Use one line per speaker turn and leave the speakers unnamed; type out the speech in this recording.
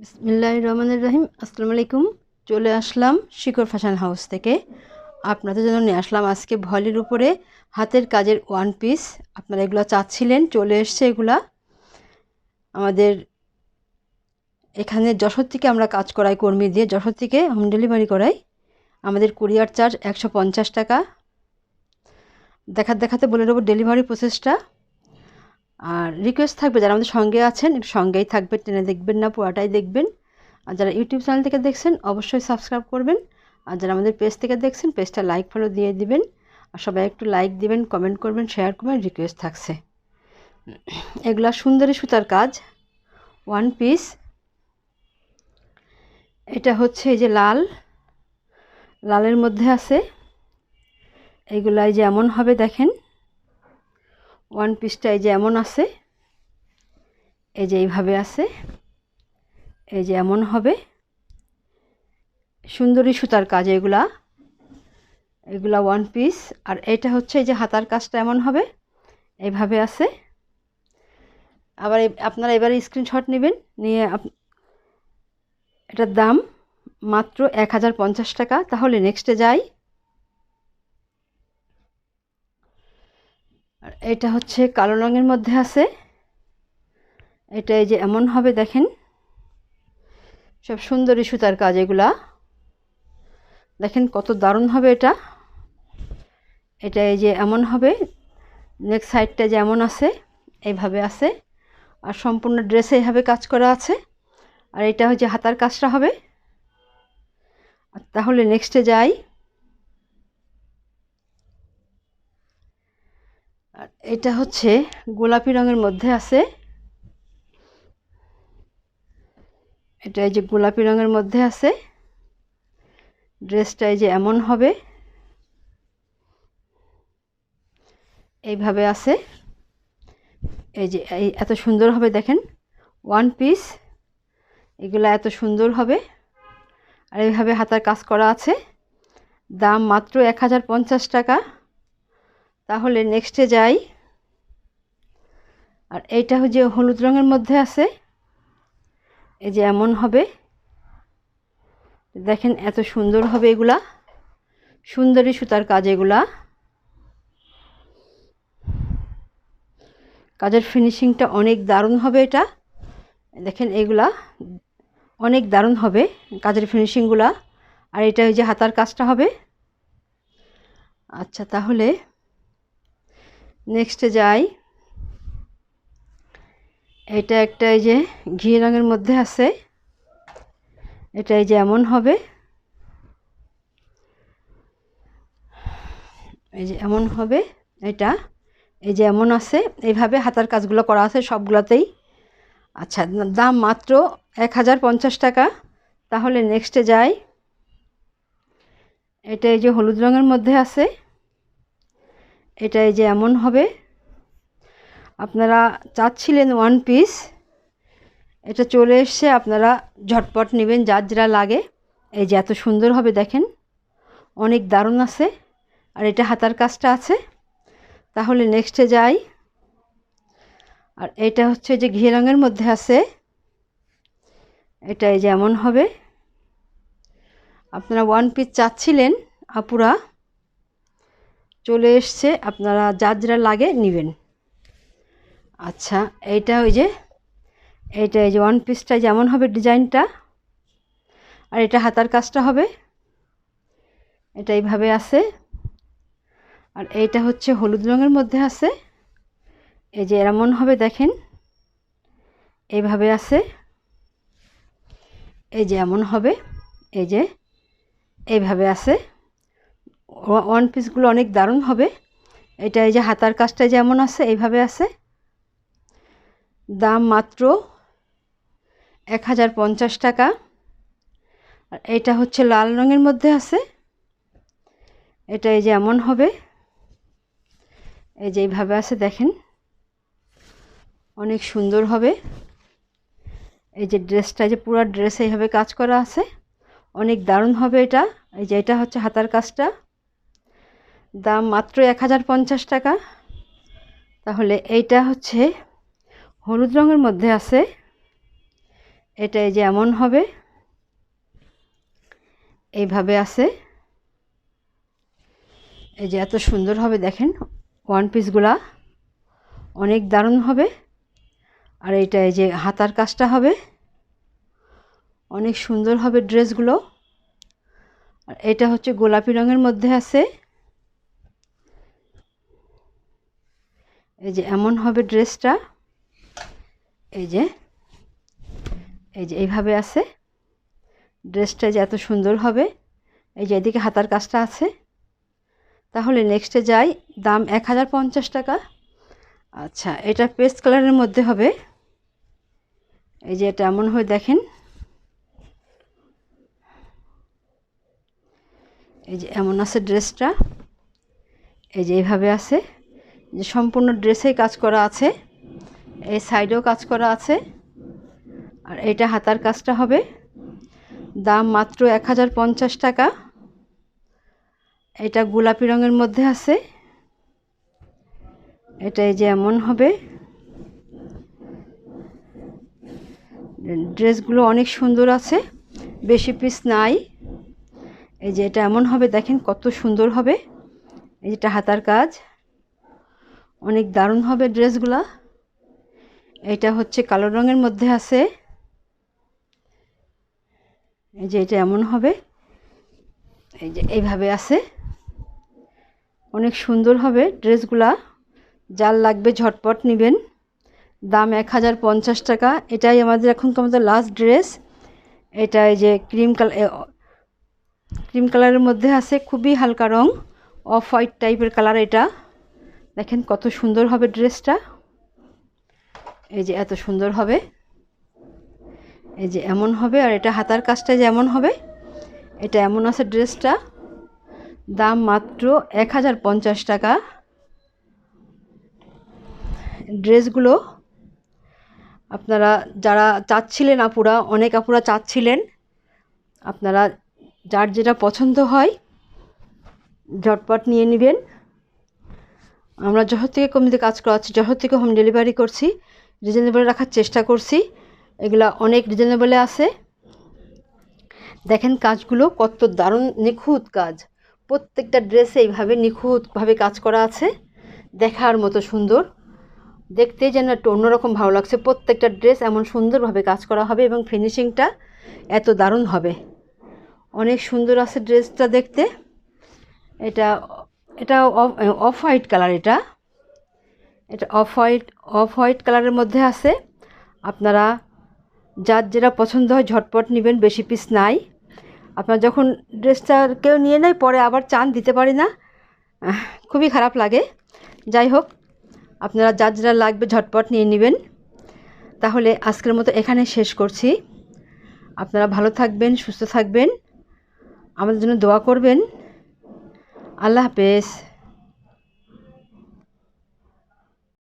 বিসমিল্লাহ রহমানুর রহিম। আসসালামু আলাইকুম। চলে আসলাম শিকর ফ্যাশন হাউস থেকে। আপনাদের জন্য নিয়ে আসলাম আজকে ভলির উপরে হাতের কাজের ওয়ান পিস আপনারা এগুলো চাচ্ছিলেন, চলে এসছে এগুলা। আমাদের এখানে যশোর থেকে আমরা কাজ করাই, কর্মী দিয়ে যশোর থেকে হোম ডেলিভারি করাই। আমাদের কুরিয়ার চার্জ একশো পঞ্চাশ টাকা। দেখাতে দেখাতে বলে দেবো ডেলিভারি প্রসেসটা। আর রিকোয়েস্ট থাকবে যারা আমাদের সঙ্গে আছেন, একটু সঙ্গেই থাকবে টেনে দেখবেন না, পুরাটাই দেখবেন। আর যারা ইউটিউব চ্যানেল থেকে দেখছেন, অবশ্যই সাবস্ক্রাইব করবেন। আর যারা আমাদের পেজ থেকে দেখছেন পেজটা লাইক ফলো দিয়ে দিবেন। আর সবাই একটু লাইক দিবেন কমেন্ট করবেন শেয়ার করবেন রিকোয়েস্ট থাকছে। এগুলা সুন্দরী সুতার কাজ। ওয়ান পিস এটা হচ্ছে এই যে লাল। লালের মধ্যে আছে। এইগুলাই যেমন হবে দেখেন। ওয়ান পিসটা এই যে এমন আছে, এই যে এইভাবে আছে, এই যে এমন হবে। সুন্দরী সুতার কাজ এগুলা এগুলা ওয়ান পিস আর এটা হচ্ছে এই যে হাতার কাজটা এমন হবে, এইভাবে আছে। আবার আপনারা এবারে স্ক্রিনশট নেবেন, নিয়ে এটার দাম মাত্র এক হাজার পঞ্চাশ টাকা। তাহলে নেক্সটে যাই। আর এটা হচ্ছে কালো রঙের মধ্যে আছে। এটা এই যে এমন হবে, দেখেন। সব সুন্দরী সুতার কাজ এগুলা। দেখেন কত দারুণ হবে এটা। এটা এই যে এমন হবে নেক্সট সাইডটা যেমন আছে, এইভাবে আছে। আর সম্পূর্ণ ড্রেসে এইভাবে কাজ করা আছে। আর এটা হচ্ছে হাতার কাজটা হবে। তাহলে নেক্সটে যাই। আর এটা হচ্ছে গোলাপি রঙের মধ্যে আছে। এটা এই যে গোলাপি রঙের মধ্যে আছে। ড্রেসটা এই যে এমন হবে। এইভাবে আছে। এই যে এই এত সুন্দর হবে দেখেন। One piece. এগুলো এত সুন্দর হবে। আর এইভাবে হাতার কাজ করা আছে। দাম মাত্র এক হাজার পঞ্চাশ টাকা। তাহলে নেক্সটে যাই। আর এইটা যে হলুদ রঙের মধ্যে আছে, এই যে এমন হবে। দেখেন এত সুন্দর হবে এগুলা। সুন্দরী সুতার কাজ এগুলা। কাজের ফিনিশিংটা অনেক দারুণ হবে এটা। দেখেন এগুলা অনেক দারুণ হবে কাজের ফিনিশিংগুলা আর এটা ওই যে হাতার কাজটা হবে। আচ্ছা তাহলে নেক্সটে যাই। এটা একটা এই যে ঘি রঙের মধ্যে আছে। এটা এই যে এমন হবে। এই যে এমন হবে। এটা এই যে এমন আছে। এইভাবে হাতার কাজগুলো করা আছে সবগুলোতেই। আচ্ছা দাম মাত্র এক হাজার পঞ্চাশ টাকা। তাহলে নেক্সটে যাই। এটা এই যে হলুদ রঙের মধ্যে আছে। এটা এই যে এমন হবে। আপনারা চাচ্ছিলেন ওয়ান পিস এটা চলে এসছে, আপনারা ঝটপট নেবেন যার যারা লাগে। এই যে এত সুন্দর হবে দেখেন, অনেক দারুণ আছে, আর এটা হাতার কাজটা আছে। তাহলে নেক্সটে যাই। আর এটা হচ্ছে যে ঘি রঙের মধ্যে আছে। এটা এই যে এমন হবে। আপনারা ওয়ান পিস চাচ্ছিলেন, আপুরা। চলে এসছে, আপনারা যার যারা লাগে নেবেন। আচ্ছা এইটা ওই যে, এইটা এই যে ওয়ান পিসটা যেমন হবে ডিজাইনটা, আর এটা হাতার কাজটা হবে, এটা এইভাবে আছে। আর এইটা হচ্ছে হলুদ রঙের মধ্যে আছে, এই যে এমন হবে দেখেন, এইভাবে আছে, এই যে এমন হবে, এই যে এইভাবে আছে। ওয়ান পিসগুলো অনেক দারুণ হবে। এটা এই যে হাতার কাজটা যেমন আছে, এইভাবে আছে। দাম মাত্র এক হাজার পঞ্চাশ টাকা। আর এইটা হচ্ছে লাল রঙের মধ্যে আছে। এটা এই যে এমন হবে। এই যে এইভাবে আছে, দেখেন। অনেক সুন্দর হবে। এই যে ড্রেসটা যে পুরো ড্রেস এইভাবে কাজ করা আছে। অনেক দারুণ হবে এটা। এই যে এটা হচ্ছে হাতার কাজটা। দাম মাত্র এক হাজার পঞ্চাশ টাকা। তাহলে এইটা হচ্ছে হলুদ রঙের মধ্যে আছে। এটা এই যে এমন হবে। এইভাবে আছে। এই যে এত সুন্দর হবে দেখেন ওয়ান পিসগুলা অনেক দারুণ হবে। আর এইটা এই যে হাতার কাজটা হবে। অনেক সুন্দর হবে ড্রেসগুলো। আর এটা হচ্ছে গোলাপি রঙের মধ্যে আছে। এই যে এমন হবে ড্রেসটা। এই যে এই যে এইভাবে আছে। ড্রেসটা যে এত সুন্দর হবে। এই যে এদিকে হাতার কাজটা আছে। তাহলে নেক্সটে যাই। দাম এক হাজার পঞ্চাশ টাকা। আচ্ছা এটা পেস্ট কালারের মধ্যে হবে। এই যে এটা এমন হয়ে দেখেন। এই যে এমন আছে ড্রেসটা। এই যে এইভাবে আছে। যে সম্পূর্ণ ড্রেসেই কাজ করা আছে, এই সাইডেও কাজ করা আছে, আর এটা হাতার কাজটা হবে। দাম মাত্র এক হাজার পঞ্চাশ টাকা। এটা গোলাপি রঙের মধ্যে আছে। এটা এই যে এমন হবে। ড্রেসগুলো অনেক সুন্দর আছে, বেশি পিস নাই। এই যে এটা এমন হবে, দেখেন কত সুন্দর হবে। এই যেটা হাতার কাজ। অনেক দারুণ হবে ড্রেসগুলা। এটা হচ্ছে কালো রঙের মধ্যে আছে। এই যে এটা এমন হবে। এই যে এইভাবে আছে। অনেক সুন্দর হবে ড্রেসগুলা। যার লাগবে ঝটপট নেবেন। দাম এক হাজার পঞ্চাশ টাকা। এটাই আমাদের এখনকার মতো লাস্ট ড্রেস এটা এই যে ক্রিম কালার ক্রিম কালারের মধ্যে আছে। খুবই হালকা রং। অফ হোয়াইট টাইপের কালার এটা। দেখেন কত সুন্দর হবে ড্রেসটা। এই যে এত সুন্দর হবে। এই যে এমন হবে আর এটা হাতার কাজটা যেমন হবে, এটা এমন আছে ড্রেসটা। দাম মাত্র এক হাজার পঞ্চাশ টাকা। ড্রেসগুলো আপনারা যারা চাচ্ছিলেন আপুরা, অনেক আপুরা চাচ্ছিলেন, আপনারা যার যেটা পছন্দ হয় ঝটপট নিয়ে নেবেন। আমরা জহর থেকে কমিতে কাজ করাচ্ছি, জহর থেকে হোম ডেলিভারি করছি রিজনেবল রাখার চেষ্টা করছি। এগুলা অনেক রিজনেবলে আছে। দেখেন কাজগুলো কত দারুণ নিখুঁত কাজ। প্রত্যেকটা ড্রেসে এইভাবে নিখুঁতভাবে কাজ করা আছে। দেখার মতো সুন্দর। দেখতে যেন একটু অন্যরকম ভালো লাগছে। প্রত্যেকটা ড্রেস এমন সুন্দরভাবে কাজ করা হবে এবং ফিনিশিংটা এত দারুণ হবে। অনেক সুন্দর আছে ড্রেসটা দেখতে। এটা এটা অফ হোয়াইট কালার এটা। এটা অফ হোয়াইট অফ হোয়াইট কালারের মধ্যে আছে। আপনারা যার যেটা পছন্দ হয় ঝটপট নেবেন, বেশি পিস নাই। আপনার যখন ড্রেসটা কেউ নিয়ে নেয়, পরে আবার চান, দিতে পারি না। খুবই খারাপ লাগে। যাই হোক, আপনারা যার যেটা লাগবে ঝটপট নিয়ে নেবেন। তাহলে আজকের মতো এখানে শেষ করছি। আপনারা ভালো থাকবেন, সুস্থ থাকবেন। আমাদের জন্য দোয়া করবেন। আল্লাহ হাফেজ